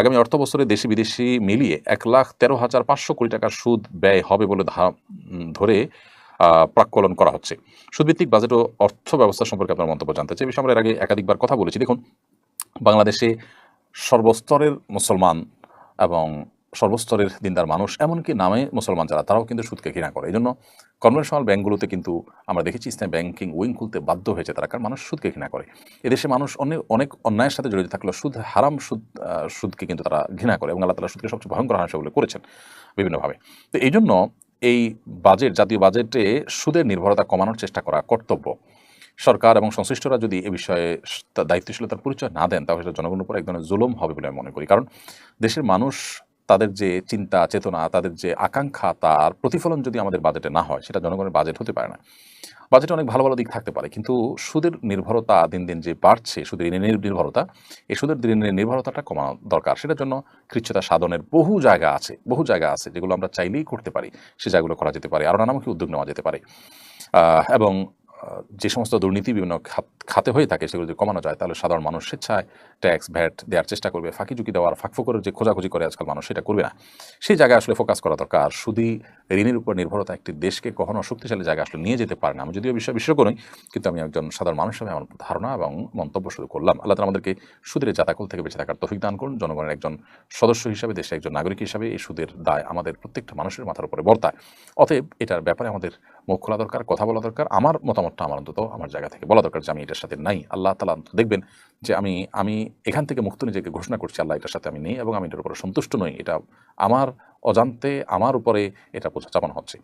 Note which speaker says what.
Speaker 1: আগামী অর্থ বছরে দেশি বিদেশি মিলিয়ে এক লাখ তেরো হাজার পাঁচশো কোটি টাকার সুদ ব্যয় হবে বলে ধরে প্রাকলন করা হচ্ছে। সুদভিত্তিক বাজেট ও অর্থ ব্যবস্থা সম্পর্কে আপনার মন্তব্য জানতে চাই। বিষয়ে আমরা এর আগে একাধিকবার কথা বলেছি। দেখুন, বাংলাদেশে সর্বস্তরের মুসলমান এবং সর্বস্তরের দিনদার মানুষ, এমনকি নামে মুসলমান যারা, তারাও কিন্তু সুদকে ঘৃণা করে। এই জন্য কনভেনশনাল ব্যাংকগুলোতে কিন্তু আমরা দেখেছি ইসলামী ব্যাংকিং উইং খুলতে বাধ্য হয়েছে তারা, কারণ মানুষ সুদকে ঘৃণা করে। এদেশে মানুষ অনেক অনেক অন্যায়ের সাথে জড়িত থাকলেও সুদ, হারাম সুদ সুদকে কিন্তু তারা ঘৃণা করে এবং আল্লাহ তালা সুদকে সবচেয়ে ভয়ঙ্কর হাসা বলে করেছেন বিভিন্নভাবে। তো এই জন্য এই বাজেট জাতীয় বাজেটে সুদের নির্ভরতা কমানোর চেষ্টা করা কর্তব্য। সরকার এবং সংশ্লিষ্টরা যদি এ বিষয়ে দায়িত্বশীলতার পরিচয় না দেন, তাহলে সেটা জনগণের উপর এক ধরনের জুলুম হবে বলে আমি মনে করি। কারণ দেশের মানুষ তাদের যে চিন্তা, চেতনা, তাদের যে আকাঙ্ক্ষা, তার প্রতিফলন যদি আমাদের বাজেটে না হয়, সেটা জনগণের বাজেট হতে পারে না। বাজেটে অনেক ভালো ভালো দিক থাকতে পারে, কিন্তু সুদের নির্ভরতা দিন দিন যে বাড়ছে, সুদের ঋণের নির্ভরতা, এই সুদের ঋণের নির্ভরতাটা কমানো দরকার। সেটার জন্য কৃচ্ছতা সাধনের বহু জায়গা আছে, বহু জায়গা আছে যেগুলো আমরা চাইলেই করতে পারি, সে জায়গাগুলো করা যেতে পারে আরও নানামুখী উদ্যোগ নেওয়া যেতে পারে। এবং যে সমস্ত দুর্নীতি বিভিন্ন খাত- হয়ে থাকে সেগুলো যদি কমানো যায়, তাহলে সাধারণ মানুষ স্বেচ্ছায় ট্যাক্স, ভ্যাট দেওয়ার চেষ্টা করবে, ফাঁকি ঝুঁকি দেওয়ার, ফাঁকফোকরের যে খোঁজাখুঁজি করে আজকাল মানুষ সেটা করবে না। সেই জায়গায় আসলে ফোকাস করা দরকার। শুধুই ঋণের উপর নির্ভরতা একটি দেশকে কখনো শক্তিশালী জায়গায় আসলে নিয়ে যেতে পারে না। আমি যদিও বিষয় বিশেষজ্ঞ নই কিন্তু আমি একজন সাধারণ মানুষ হিসেবে আমার ধারণা এবং মন্তব্য শুরু করলাম। আল্লাহ আমাদেরকে সুদের জাতাকল থেকে বেঁচে থাকার তফিক দান করুন। জনগণের একজন সদস্য হিসাবে, দেশের একজন নাগরিক হিসাবে এই সুদের দায় আমাদের প্রত্যেকটা মানুষের মাথার উপরে বর্তায়। অতএব এটার ব্যাপারে আমাদের মুখ খোলা দরকার, কথা বলা দরকার। আমার মতামতটা আমার অন্তত আমার জায়গা থেকে বলা দরকার যে আমি এটার সাথে নাই। আল্লাহ তালা দেখবেন যে আমি আমি এখান থেকে মুক্ত নিজেকে ঘোষণা করছি, আল্লাহ এটার সাথে আমি নেই এবং আমি এটার উপরে সন্তুষ্ট নই। এটা আমার অজান্তে, আমার উপরে এটা বোঝা চাপানো হচ্ছে।